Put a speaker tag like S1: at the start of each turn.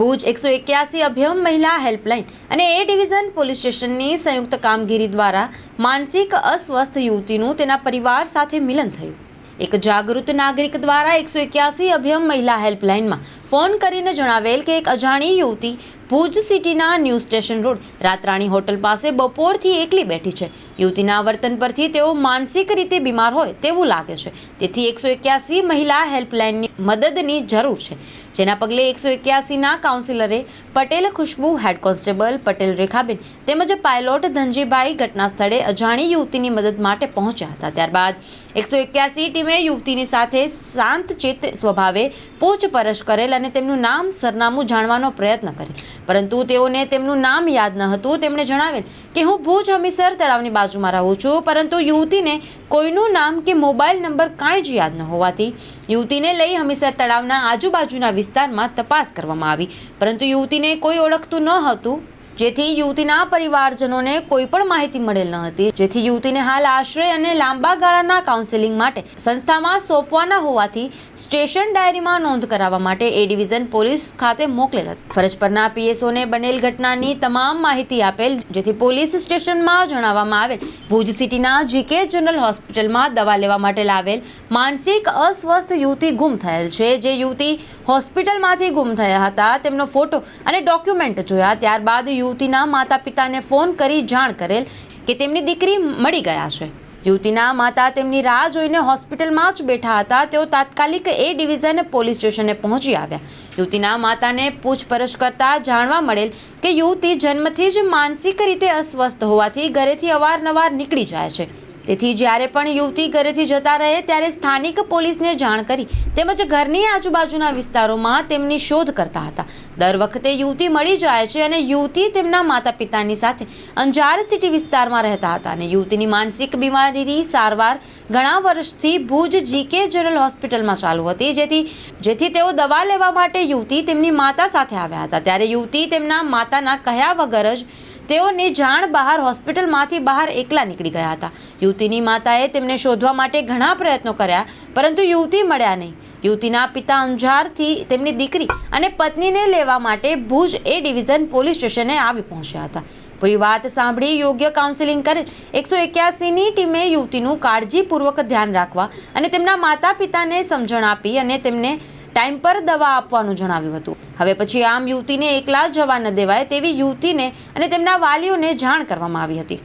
S1: ભુજ એકસો એક્યાસી અભ્યમ મહિલા હેલ્પલાઇન અને એ ડિવિઝન પોલીસ સ્ટેશનની સંયુક્ત કામગીરી દ્વારા માનસિક અસ્વસ્થ યુવતીનું તેના પરિવાર સાથે મિલન થયું. એક જાગૃત નાગરિક દ્વારા એકસો એક્યાસી અભ્યમ મહિલા હેલ્પલાઇનમાં ફોન કરીને જણાવેલ કે એક અજાણી યુવતી ભુજ સિટીના new station road Raatrani hotel પાસે બપોરથી એકલી બેઠી છે. યુવતીના વર્તન પરથી તેઓ માનસિક રીતે બીમાર હોય તેવું લાગે છે. તેથી એકસો એક્યાસી મહિલા હેલ્પલાઇનની મદદની જરૂર છે. જેના પગલે એકસો એક્યાસીના કાઉન્સિલરે પટેલ ખુશ્બુ હેડ કોન્સ્ટેબલ પટેલ રેખાબેન તેમજ પાયલોટ ધનજીભાઈ ઘટના સ્થળે અજાણી યુવતીની મદદ માટે પહોંચ્યા હતા. ત્યારબાદ એકસો એક્યાસી ટીમે યુવતીની સાથે શાંતચિત્ત સ્વભાવે પૂછપરછ કરેલ અને તેમનું નામ સરનામું જાણવાનો પ્રયત્ન કરે. પરંતુ તેઓને તેમનું નામ યાદ ન હતું, તેમણે જણાવેલ કે હું ભુજ હમીસર તળાવની બાજુમાં રહું છું, પરંતુ યુવતીને કોઈનું નામ કે મોબાઈલ નંબર કાંઈ જ યાદ ન હોવાથી યુવતીને લઈ હમીસર તળાવના આજુબાજુના વિસ્તારમાં તપાસ કરવામાં આવી. પરંતુ યુવતીને કોઈ ઓળખતું ન હતું. જેથી યુવતીના પરિવારજનોને કોઈ પણ માહિતી મળેલ ન હતી. જેથી યુવતીને હાલ આશ્રય અને લાંબા ગાળાના કાઉન્સેલિંગ માટે સંસ્થામાં સોંપવાના હોવાથી સ્ટેશન ડાયરીમાં નોંધ કરાવવા માટે એ ડિવિઝન પોલીસ ખાતે મોકલેલ હતી. ફરજ પરના પીએસઓને બનેલ ઘટનાની તમામ માહિતી આપેલ, જેથી પોલીસ સ્ટેશનમાં જણાવવામાં આવેલ, ભુજ સિટીના જીકે જનરલ હોસ્પિટલમાં દવા લેવા માટે લાવેલ માનસિક અસ્વસ્થ યુવતી ગુમ થયેલ છે. જે યુવતી હોસ્પિટલમાંથી ગુમ થયા હતા, તેમનો ફોટો અને ડોક્યુમેન્ટ જોયા. ત્યારબાદ યુવતીના માતા પિતાને ફોન કરી જાણ કરેલ કે તેમની દીકરી મળી ગયા છે. યુવતીના માતા તેમની રાહ જોઈને હોસ્પિટલમાં જ બેઠા હતા. તેઓ તાત્કાલિક એ ડિવિઝન પોલીસ સ્ટેશને પહોંચી આવ્યા. યુવતીના માતાને પૂછપરછ કરતા જાણવા મળેલ કે યુવતી જન્મથી જ માનસિક રીતે અસ્વસ્થ હોવાથી ઘરેથી અવારનવાર નીકળી જાય છે. તેથી જ્યારે પણ યુવતી ઘરેથી જતા રહે, ત્યારે સ્થાનિક પોલીસને જાણ કરી તેમજ ઘરની આજુબાજુના વિસ્તારોમાં તેમની શોધ કરતા હતા. દર વખતે યુવતી મળી જાય છે અને યુવતી તેમના માતા પિતાની સાથે અંજાર સિટી વિસ્તારમાં રહેતા હતા અને યુવતીની માનસિક બીમારીની સારવાર ઘણા વર્ષથી ભુજ જીકે જનરલ હોસ્પિટલમાં ચાલુ હતી. જેથી જેથી તેઓ દવા લેવા માટે યુવતી તેમની માતા સાથે આવ્યા હતા. ત્યારે યુવતી તેમના માતાના કહ્યા વગર જ તેઓની જાણ બહાર હોસ્પિટલમાંથી બહાર એકલા નીકળી ગયા હતા. યુવતીની માતાએ તેમને શોધવા માટે ઘણા પ્રયત્નો કર્યા, પરંતુ યુવતી મળ્યા નહીં. યુવતીના પિતા અંજારથી તેમની દીકરી અને પત્નીને લેવા માટે ભુજ એ ડિવિઝન પોલીસ સ્ટેશને આવી પહોંચ્યા હતા. પૂરી વાત સાંભળી યોગ્ય કાઉન્સેલિંગ કરેલ એકસો એક્યાસીની ટીમે યુવતીનું કાળજીપૂર્વક ધ્યાન રાખવા અને તેમના માતા પિતાને સમજણ આપી અને તેમને ટાઈમ પર દવા આપવાનું જણાવ્યું હતું. હવે પછી આમ યુવતીને એકલા જવા ન દેવાય તેવી યુવતીને અને તેમના વાલીઓને જાણ કરવામાં આવી હતી.